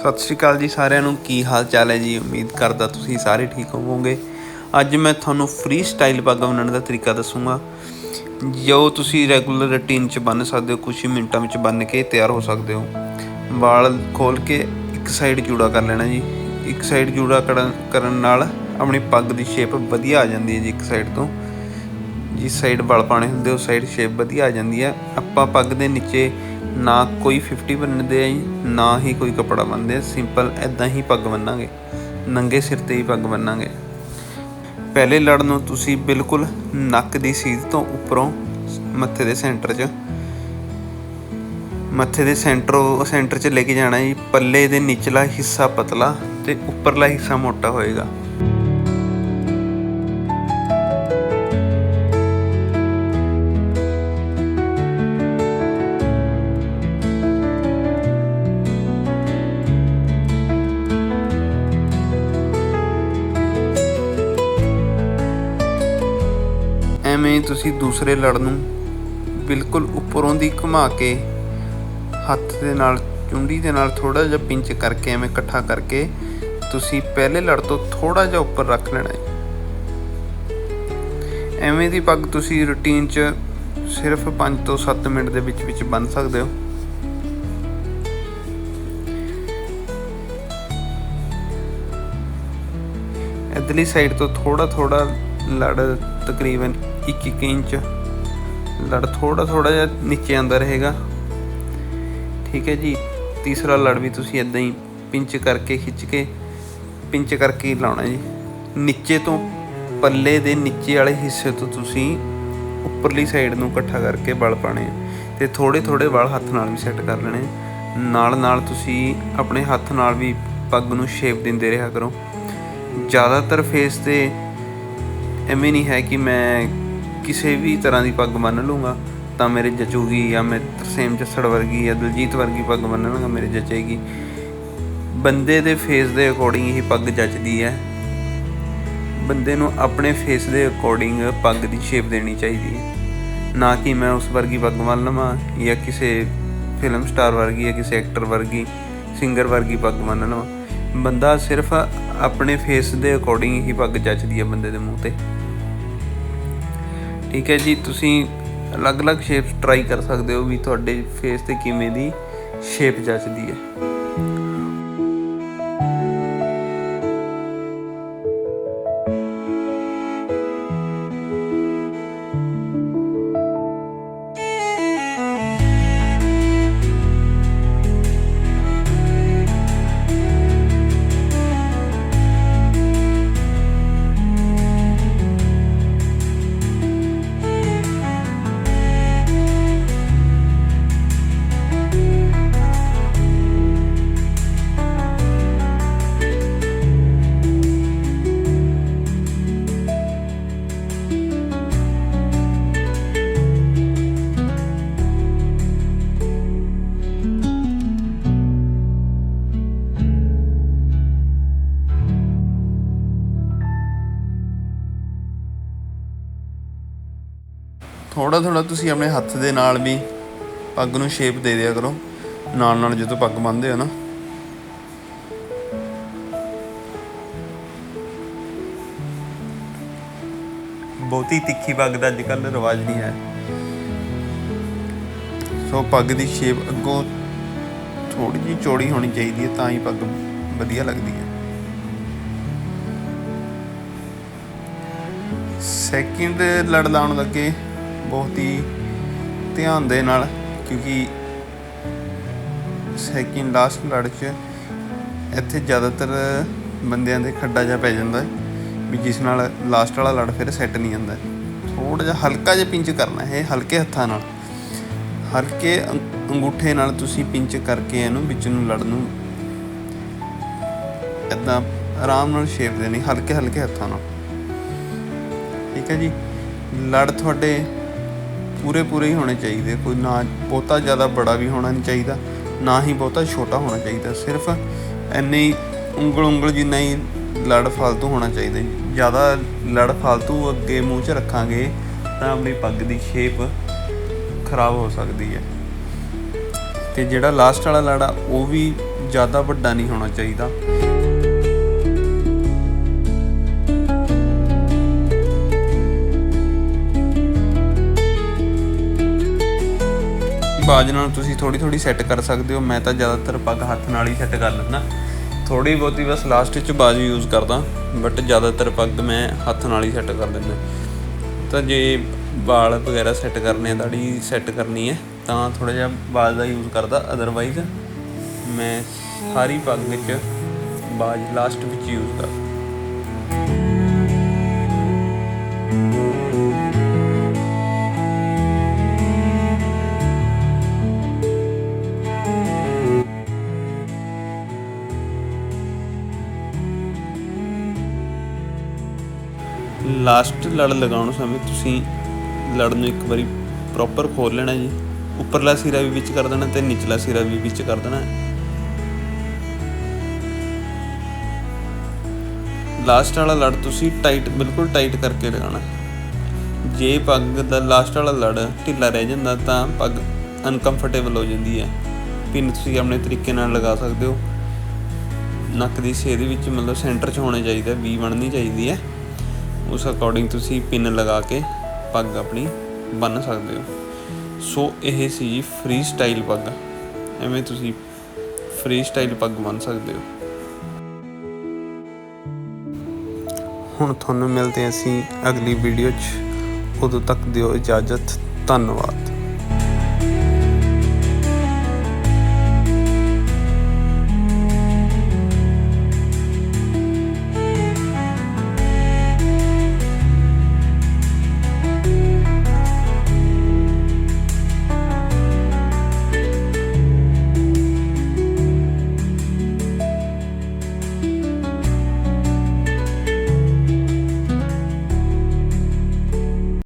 ਸਤਿ ਸ਼੍ਰੀ ਅਕਾਲ ਜੀ ਸਾਰਿਆਂ ਨੂੰ। ਕੀ ਹਾਲ ਚਾਲ ਹੈ ਜੀ? ਉਮੀਦ ਕਰਦਾ ਤੁਸੀਂ ਸਾਰੇ ਠੀਕ ਹੋਵੋਗੇ। ਅੱਜ ਮੈਂ ਤੁਹਾਨੂੰ ਫ੍ਰੀ ਸਟਾਈਲ ਪੱਗ ਬੰਨਣ ਦਾ ਤਰੀਕਾ ਦੱਸੂਗਾ। ਜੋ ਤੁਸੀਂ ਰੈਗੂਲਰ ਰੁਟੀਨ 'ਚ ਬੰਨ ਸਕਦੇ ਹੋ ਕੁਝ ਹੀ ਮਿੰਟਾਂ ਵਿੱਚ ਬੰਨ ਕੇ ਤਿਆਰ ਹੋ ਸਕਦੇ ਹੋ। ਵਾਲ ਖੋਲ ਕੇ ਇੱਕ ਸਾਈਡ ਜੂੜਾ ਕਰ ਲੈਣਾ ਜੀ। ਇੱਕ ਸਾਈਡ ਜੂੜਾ ਕਰਨ ਕਰਨ ਨਾਲ ਆਪਣੀ ਪੱਗ ਦੀ ਸ਼ੇਪ ਵਧੀਆ ਆ ਜਾਂਦੀ ਹੈ ਜੀ ਇੱਕ ਸਾਈਡ ਤੋਂ। ਜਿਸ ਸਾਈਡ ਵਾਲ ਪਾਣੇ ਹੁੰਦੇ, ਉਸ ਸਾਈਡ ਸ਼ੇਪ ਵਧੀਆ ਆ ਜਾਂਦੀ ਹੈ। ਆਪਾਂ ਪੱਗ ਦੇ ਨੀਚੇ ਨਾ ਕੋਈ 50 ਬੰਨਦੇ ਆ ਜੀ ਨਾ ਹੀ ਕੋਈ ਕਪੜਾ ਬੰਨਦੇ ਆ ਸਿੰਪਲ ਐਦਾਂ ਹੀ ਪੱਗ ਬੰਨਾਂਗੇ। ਨੰਗੇ ਸਿਰ ਤੇ ਹੀ ਪੱਗ ਬੰਨਾਂਗੇ। ਪਹਿਲੇ ਲੜ ਨੂੰ ਤੁਸੀਂ ਬਿਲਕੁਲ ਨੱਕ ਦੀ ਸੀਧ ਤੋਂ ਉੱਪਰੋਂ ਮੱਥੇ ਦੇ ਸੈਂਟਰ 'ਚ, ਮੱਥੇ ਦੇ ਸੈਂਟਰੋਂ ਸੈਂਟਰ 'ਚ ਲੈ ਕੇ ਜਾਣਾ ਜੀ। ਪੱਲੇ ਦੇ ਨਿਚਲਾ ਹਿੱਸਾ ਪਤਲਾ ਤੇ ਉੱਪਰਲਾ ਹਿੱਸਾ ਮੋਟਾ ਹੋਏਗਾ। ਐਵੇਂ ਤੁਸੀਂ ਦੂਸਰੇ ਲੜ ਨੂੰ ਬਿਲਕੁਲ ਉੱਪਰੋਂ ਦੀ ਘੁਮਾ ਕੇ ਹੱਥ ਦੇ ਨਾਲ, ਚੁੰਡੀ ਦੇ ਨਾਲ ਥੋੜਾ ਜਿਹਾ ਪਿੰਚ ਕਰਕੇ ਐਵੇਂ ਇਕੱਠਾ ਕਰਕੇ ਤੁਸੀਂ ਪਹਿਲੇ ਲੜ ਤੋਂ ਥੋੜਾ ਜਿਹਾ ਉੱਪਰ ਰੱਖ ਲੈਣਾ ਹੈ। ਐਵੇਂ ਦੀ ਪੱਗ ਤੁਸੀਂ ਰੁਟੀਨ 'ਚ ਸਿਰਫ 5 ਤੋਂ 7 ਮਿੰਟ ਦੇ ਵਿੱਚ ਵਿੱਚ ਬੰਨ ਸਕਦੇ ਹੋ। ਇਧਰਲੀ ਸਾਈਡ ਤੋਂ ਥੋੜਾ ਥੋੜਾ ਲੜ ਤਕਰੀਬਨ 1-1 ਇੰਚ। ਲੜ ਥੋੜਾ ਥੋੜਾ ਜਿਹਾ ਨੀਚੇ ਆਂਦਾ ਰਹੇਗਾ। ਠੀਕ ਹੈ ਜੀ। ਤੀਸਰਾ ਲੜ ਵੀ ਤੁਸੀਂ ਇਦਾਂ ਹੀ ਪਿੰਚ ਕਰਕੇ ਖਿੱਚ ਕੇ, ਪਿੰਚ ਕਰਕੇ ਹੀ ਲਾਉਣਾ ਜੀ। ਨੀਚੇ ਤੋਂ ਪੱਲੇ ਦੇ ਨੀਚੇ ਵਾਲੇ ਹਿੱਸੇ ਤੋਂ ਤੁਸੀਂ ਉੱਪਰਲੀ ਸਾਈਡ ਨੂੰ ਇਕੱਠਾ ਕਰਕੇ ਵਲ ਪਾਣੇ ਆ। ਤੇ ਥੋੜੇ ਥੋੜੇ ਵਲ ਹੱਥ ਨਾਲ ਵੀ ਸੈੱਟ ਕਰ ਲੈਣੇ ਨਾਲ ਨਾਲ ਤੁਸੀਂ ਆਪਣੇ ਹੱਥ ਨਾਲ ਵੀ ਪੱਗ ਨੂੰ ਸ਼ੇਪ ਦਿੰਦੇ ਰਿਹਾ ਕਰੋ। ਜ਼ਿਆਦਾਤਰ ਫੇਸ ਤੇ ਐਵੇਂ ਨਹੀਂ ਹੈ ਕਿ ਮੈਂ ਕਿਸੇ ਵੀ ਤਰ੍ਹਾਂ ਦੀ ਪੱਗ ਬੰਨ ਲੂੰਗਾ ਤਾਂ ਮੇਰੇ ਜਚੂਗੀ ਜਾਂ ਮੈਂ ਤਰਸੇਮ ਜੱਸੜ ਵਰਗੀ ਜਾਂ ਦਿਲਜੀਤ ਵਰਗੀ ਪੱਗ ਬੰਨ ਲਾਂਗਾ ਮੇਰੇ ਜਚੇਗੀ ਬੰਦੇ ਦੇ ਫੇਸ ਦੇ ਅਕੋਰਡਿੰਗ ਹੀ ਪੱਗ ਜੱਚਦੀ ਹੈ। ਬੰਦੇ ਨੂੰ ਆਪਣੇ ਫੇਸ ਦੇ ਅਕੋਰਡਿੰਗ ਪੱਗ ਦੀ ਸ਼ੇਪ ਦੇਣੀ ਚਾਹੀਦੀ ਹੈ। ਨਾ ਕਿ ਮੈਂ ਉਸ ਵਰਗੀ ਪੱਗ ਬੰਨ ਲਵਾਂ ਜਾਂ ਕਿਸੇ ਫਿਲਮ ਸਟਾਰ ਵਰਗੀ ਜਾਂ ਕਿਸੇ ਐਕਟਰ ਵਰਗੀ ਸਿੰਗਰ ਵਰਗੀ ਪੱਗ ਬੰਨ ਲਵਾਂ। ਬੰਦਾ ਸਿਰਫ ਆਪਣੇ ਫੇਸ ਦੇ ਅਕੋਰਡਿੰਗ ਹੀ ਪੱਗ ਜੱਚਦੀ ਹੈ ਬੰਦੇ ਦੇ ਮੂੰਹ ਤੇ। ਠੀਕ ਹੈ ਜੀ, ਤੁਸੀਂ ਅਲੱਗ-ਅਲੱਗ ਸ਼ੇਪਸ ਟਰਾਈ ਕਰ ਸਕਦੇ ਹੋ ਵੀ ਤੁਹਾਡੇ ਫੇਸ ਤੇ ਕਿਵੇਂ ਦੀ ਸ਼ੇਪ ਜੱਚਦੀ ਹੈ। ਥੋੜਾ ਥੋੜਾ ਤੁਸੀਂ ਆਪਣੇ ਹੱਥ ਦੇ ਨਾਲ ਵੀ ਪੱਗ ਨੂੰ ਸ਼ੇਪ ਦੇ ਦਿਆ ਕਰੋ। ਨਾਲ ਨਾਲ ਜਦੋਂ ਪੱਗ ਬੰਨਦੇ ਹੋ ਨਾ। ਬਹੁਤੀ ਤਿੱਖੀ ਪੱਗ ਦਾ ਅੱਜ ਕੱਲ੍ਹ ਰਿਵਾਜ ਨਹੀਂ ਹੈ। ਸੋ ਪੱਗ ਦੀ ਸ਼ੇਪ ਅੱਗੋਂ ਥੋੜੀ ਜਿਹੀ ਚੌੜੀ ਹੋਣੀ ਚਾਹੀਦੀ ਹੈ, ਤਾਂ ਹੀ ਪੱਗ ਵਧੀਆ ਲੱਗਦੀ ਹੈ। ਸੈਕਿੰਡ ਲੜ ਲਾਉਣ ਲੱਗੇ। ਬਹੁਤ ਹੀ ਧਿਆਨ ਦੇ ਨਾਲ, ਕਿਉਂਕਿ ਸੈਕਿੰਡ ਲਾਸਟ ਲੜ 'ਚ ਇੱਥੇ ਜ਼ਿਆਦਾਤਰ ਬੰਦਿਆਂ ਦੇ ਖੱਡਾ ਜਿਹਾ ਪੈ ਜਾਂਦਾ ਹੈ, ਵੀ ਜਿਸ ਨਾਲ ਲਾਸਟ ਵਾਲਾ ਲੜ ਫਿਰ ਸੈੱਟ ਨਹੀਂ ਜਾਂਦਾ ਥੋੜਾ ਜਿਹਾ ਹਲਕਾ ਜਿਹਾ ਪਿੰਚ ਕਰਨਾ ਹੈ ਹਲਕੇ ਹੱਥਾਂ ਨਾਲ। ਹਲਕੇ ਅੰਗੂਠੇ ਨਾਲ ਤੁਸੀਂ ਪਿੰਚ ਕਰਕੇ ਇਹਨੂੰ ਵਿੱਚ ਨੂੰ ਲੜ ਨੂੰ ਇਦਾਂ ਆਰਾਮ ਨਾਲ ਸ਼ੇਪ ਦੇਣੀ, ਹਲਕੇ ਹਲਕੇ ਹੱਥਾਂ ਨਾਲ। ਠੀਕ ਹੈ ਜੀ? ਲੜ ਤੁਹਾਡੇ ਪੂਰੇ ਪੂਰੇ ਹੀ ਹੋਣੇ ਚਾਹੀਦੇ ਕੋਈ ਨਾ ਬਹੁਤਾ ਜ਼ਿਆਦਾ ਬੜਾ ਵੀ ਹੋਣਾ ਨਹੀਂ ਚਾਹੀਦਾ, ਨਾ ਹੀ ਬਹੁਤਾ ਛੋਟਾ ਹੋਣਾ ਚਾਹੀਦਾ। ਸਿਰਫ ਇੰਨੇ ਹੀ ਉਂਗਲ ਉਂਗਲ ਜਿੰਨਾ ਹੀ ਲੜ ਫਾਲਤੂ ਹੋਣਾ ਚਾਹੀਦਾ। ਜ਼ਿਆਦਾ ਲੜ ਫਾਲਤੂ ਅੱਗੇ ਮੂੰਹ 'ਚ ਰੱਖਾਂਗੇ ਤਾਂ ਆਪਣੀ ਪੱਗ ਦੀ ਸ਼ੇਪ ਖਰਾਬ ਹੋ ਸਕਦੀ ਹੈ। ਤੇ ਜਿਹੜਾ ਲਾਸਟ ਵਾਲਾ ਲੜ ਆ, ਉਹ ਵੀ ਜ਼ਿਆਦਾ ਵੱਡਾ ਨਹੀਂ ਹੋਣਾ ਚਾਹੀਦਾ। ਬਾਜ ਨਾਲ ਤੁਸੀਂ ਥੋੜੀ ਥੋੜੀ ਸੈੱਟ ਕਰ ਸਕਦੇ ਹੋ। ਮੈਂ ਤਾਂ ਜ਼ਿਆਦਾਤਰ ਪੱਗ ਹੱਥ ਨਾਲ ਹੀ ਸੈੱਟ ਕਰ ਲੈਂਦਾ। ਥੋੜੀ ਬਹੁਤੀ ਬਸ ਲਾਸਟ ਵਿੱਚ ਬਾਜ ਯੂਜ਼ ਕਰਦਾ ਬਟ ਜ਼ਿਆਦਾਤਰ ਪੱਗ ਮੈਂ ਹੱਥ ਨਾਲ ਹੀ ਸੈੱਟ ਕਰ ਦਿੰਦਾ ਤਾਂ ਜੇ ਵਾਲ ਵਗੈਰਾ ਸੈੱਟ ਕਰਨੇ ਆ ਦਾੜੀ ਸੈੱਟ ਕਰਨੀ ਹੈ, ਤਾਂ ਥੋੜਾ ਜਿਹਾ ਬਾਜ ਦਾ ਯੂਜ਼ ਕਰਦਾ। ਅਦਰਵਾਈਜ਼ ਮੈਂ ਸਾਰੀ ਪੱਗ ਵਿੱਚ ਬਾਜ ਲਾਸਟ ਵਿੱਚ ਯੂਜ਼ ਕਰਦਾ। ਲਾਸਟ ਲੜ ਲਗਾਉਣ ਸਮੇਂ ਤੁਸੀਂ ਲੜ ਨੂੰ ਇੱਕ ਵਾਰੀ ਪ੍ਰੋਪਰ ਖੋਲ ਲੈਣਾ ਜੀ। ਉੱਪਰਲਾ ਸਿਰਾ ਵੀ ਵਿੱਚ ਕਰ ਦੇਣਾ ਤੇ ਨਿਚਲਾ ਸਿਰਾ ਵੀ ਵਿੱਚ ਕਰ ਦੇਣਾ। ਲਾਸਟ ਵਾਲਾ ਲੜ ਤੁਸੀਂ ਟਾਈਟ, ਬਿਲਕੁਲ ਟਾਈਟ ਕਰਕੇ ਲਗਾਉਣਾ। ਜੇ ਪੱਗ ਦਾ ਲਾਸਟ ਵਾਲਾ ਲੜ ਢਿੱਲਾ ਰਹਿ ਜਾਂਦਾ ਤਾਂ ਪੱਗ ਅਨਕੰਫਰਟੇਬਲ ਹੋ ਜਾਂਦੀ ਹੈ। ਪਿੰਨ ਤੁਸੀਂ ਆਪਣੇ ਤਰੀਕੇ ਨਾਲ ਲਗਾ ਸਕਦੇ ਹੋ। ਨੱਕ ਦੀ ਸੇਧ ਵਿੱਚ ਮਤਲਬ ਸੈਂਟਰ 'ਚ ਹੋਣਾ ਚਾਹੀਦਾ, ਵੀ ਬਣਨੀ ਚਾਹੀਦੀ ਹੈ। ਉਸ ਅਕੋਰਡਿੰਗ ਤੁਸੀਂ ਪਿੰਨ ਲਗਾ ਕੇ ਪੱਗ ਆਪਣੀ ਬੰਨ ਸਕਦੇ ਹੋ। ਸੋ ਇਹ ਸੀ ਜੀ ਫ੍ਰੀ ਸਟਾਈਲ ਪੱਗ। ਐਵੇਂ ਤੁਸੀਂ ਫ੍ਰੀ ਸਟਾਈਲ ਪੱਗ ਬੰਨ ਸਕਦੇ ਹੋ। ਹੁਣ ਤੁਹਾਨੂੰ ਮਿਲਦੇ ਅਸੀਂ ਅਗਲੀ ਵੀਡੀਓ 'ਚ। ਉਦੋਂ ਤੱਕ ਦਿਓ ਇਜਾਜ਼ਤ। ਧੰਨਵਾਦ।